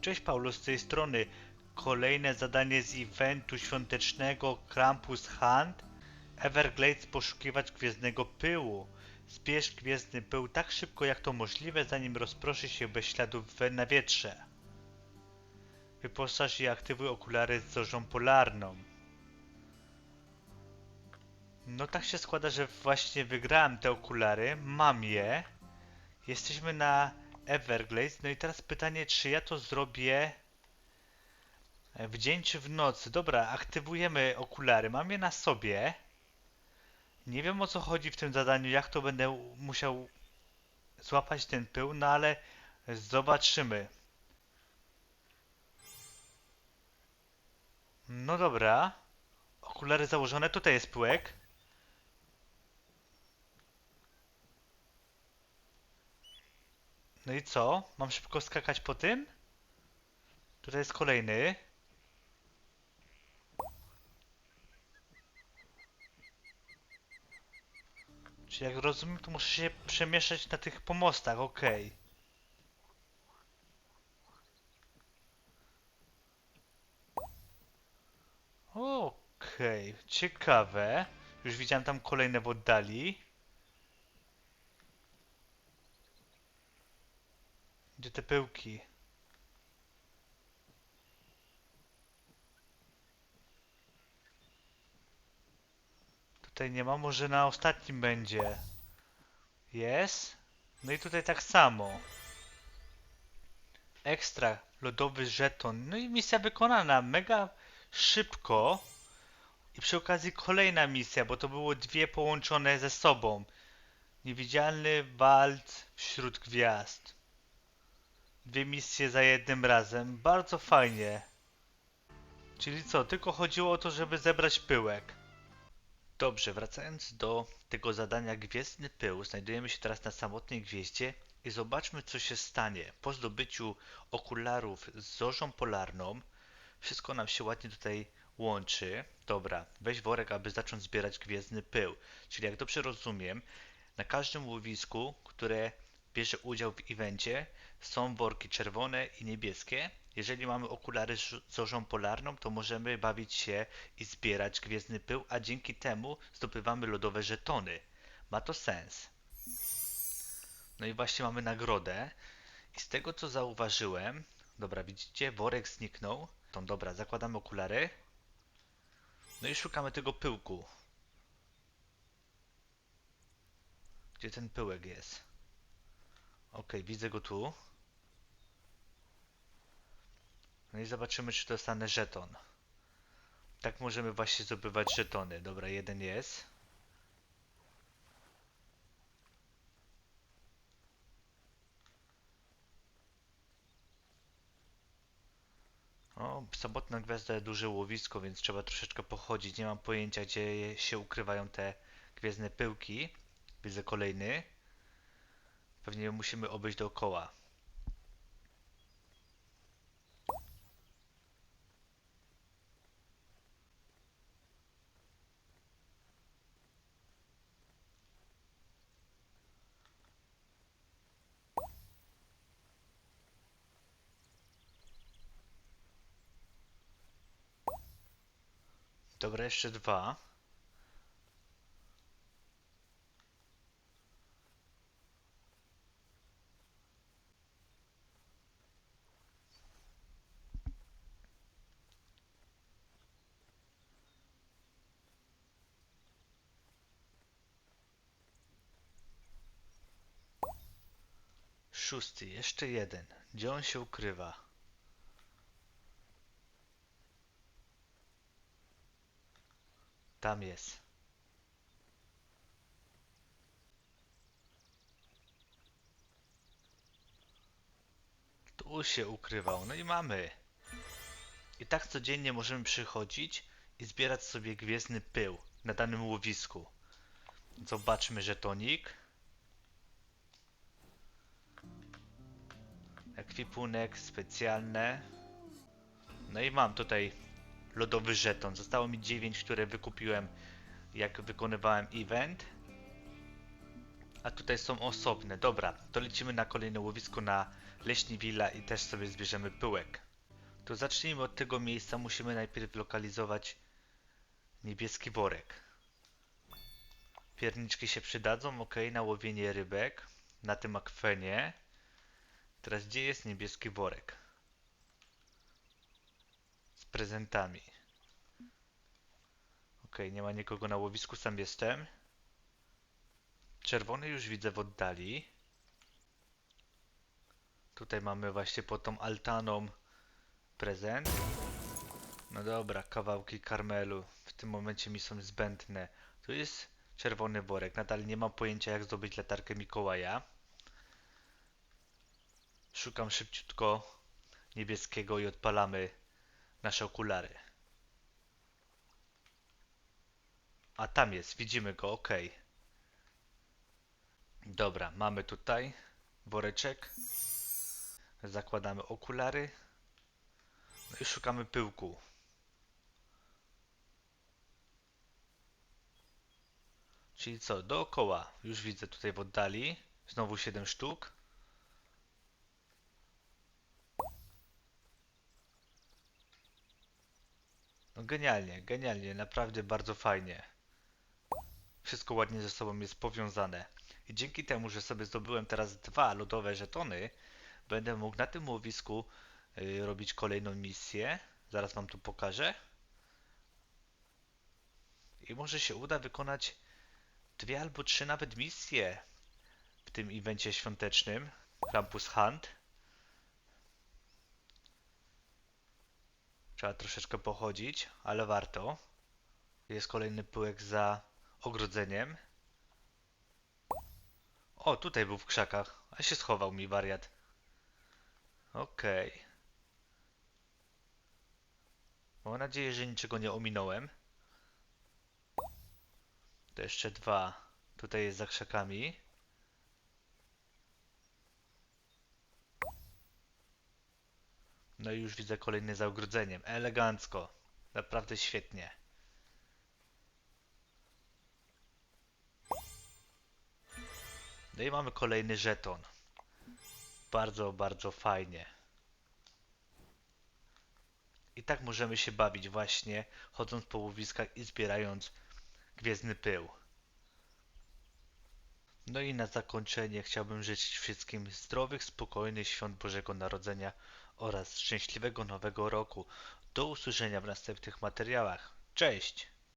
Cześć Paulo, z tej strony kolejne zadanie z eventu świątecznego Krampus Hunt. Everglades poszukiwać gwiezdnego pyłu. Zbierz gwiezdny pył tak szybko jak to możliwe, zanim rozproszy się bez śladów w nawietrze. Wyposaż i aktywuj okulary z zorzą polarną. No tak się składa, że właśnie wygrałem te okulary, mam je. Jesteśmy na Everglades. No i teraz pytanie, czy ja to zrobię e, w dzień czy w nocy? Dobra, aktywujemy okulary. Mam je na sobie. Nie wiem o co chodzi w tym zadaniu, jak to będę musiał złapać ten pył, no ale zobaczymy. No dobra. Okulary założone, tutaj jest pyłek. No i co? Mam szybko skakać po tym? Tutaj jest kolejny. Czyli jak rozumiem, to muszę się przemieszczać na tych pomostach, okej. Okej, ciekawe. Już widziałem tam kolejne w oddali. Gdzie te pyłki? Tutaj nie ma, może na ostatnim będzie. Jest. No i tutaj tak samo. Ekstra, lodowy żeton. No i misja wykonana. Mega szybko. I przy okazji kolejna misja, bo to było dwie połączone ze sobą. Niewidzialny walc wśród gwiazd. Dwie misje za jednym razem. Bardzo fajnie. Czyli co, tylko chodziło o to, żeby zebrać pyłek. Dobrze, wracając do tego zadania Gwiezdny Pył, znajdujemy się teraz na samotnej gwieździe i zobaczmy, co się stanie. Po zdobyciu okularów z zorzą polarną, wszystko nam się ładnie tutaj łączy. Dobra, weź worek, aby zacząć zbierać Gwiezdny Pył. Czyli jak dobrze rozumiem, na każdym łowisku, które bierze udział w evencie, są worki czerwone i niebieskie. Jeżeli mamy okulary z zorzą polarną, to możemy bawić się i zbierać gwiezdny pył, a dzięki temu zdobywamy lodowe żetony. Ma to sens. No i właśnie mamy nagrodę. I z tego co zauważyłem, dobra, widzicie, worek zniknął. To dobra, zakładamy okulary. No i szukamy tego pyłku. Gdzie ten pyłek jest? Widzę go tu. No i zobaczymy, czy dostanę żeton. Tak możemy właśnie zdobywać żetony. Dobra, jeden jest. O, samotna gwiazda, duże łowisko, więc trzeba troszeczkę pochodzić. Nie mam pojęcia, gdzie się ukrywają te gwiezdne pyłki. Widzę kolejny. Pewnie musimy obejść dookoła. Dobra, jeszcze dwa. Szósty, jeszcze jeden. Gdzie on się ukrywa? Tam jest. Tu się ukrywał. No i mamy. I tak codziennie możemy przychodzić i zbierać sobie gwiezdny pył na danym łowisku. Zobaczmy żetonik. Ekwipunek specjalne. No i mam tutaj lodowy żeton. Zostało mi 9, które wykupiłem jak wykonywałem event. A tutaj są osobne. Dobra, to lecimy na kolejne łowisko na Leśni Villa i też sobie zbierzemy pyłek. To zacznijmy od tego miejsca. Musimy najpierw lokalizować niebieski worek. Pierniczki się przydadzą, ok, na łowienie rybek. Na tym akwenie. Teraz gdzie jest niebieski worek? Z prezentami. Ok, nie ma nikogo na łowisku, sam jestem. Czerwony już widzę w oddali. Tutaj mamy właśnie pod tą altaną prezent. No dobra, kawałki karmelu w tym momencie mi są zbędne. Tu jest czerwony worek. Nadal nie mam pojęcia jak zdobyć latarkę Mikołaja. Szukam szybciutko niebieskiego i odpalamy nasze okulary. A tam jest, widzimy go, ok. Dobra, mamy tutaj woreczek. Zakładamy okulary. No i szukamy pyłku. Czyli co, dookoła. Już widzę tutaj w oddali. Znowu 7 sztuk. No genialnie, genialnie, naprawdę bardzo fajnie. Wszystko ładnie ze sobą jest powiązane. I dzięki temu, że sobie zdobyłem teraz dwa lodowe żetony, będę mógł na tym łowisku y, robić kolejną misję. Zaraz wam tu pokażę. I może się uda wykonać dwie albo trzy nawet misje w tym evencie świątecznym. Krampus Hunt. Trzeba troszeczkę pochodzić, ale warto. Jest kolejny pyłek za ogrodzeniem. O, tutaj był w krzakach, a się schował mi wariat. Okej. Mam nadzieję, że niczego nie ominąłem. To jeszcze dwa. Tutaj jest za krzakami. No i już widzę kolejny za ogrodzeniem. Elegancko. Naprawdę świetnie. No i mamy kolejny żeton. Bardzo, bardzo fajnie. I tak możemy się bawić właśnie, chodząc po łowiskach i zbierając gwiezdny pył. No i na zakończenie chciałbym życzyć wszystkim zdrowych, spokojnych świąt Bożego Narodzenia oraz szczęśliwego Nowego Roku. Do usłyszenia w następnych materiałach. Cześć!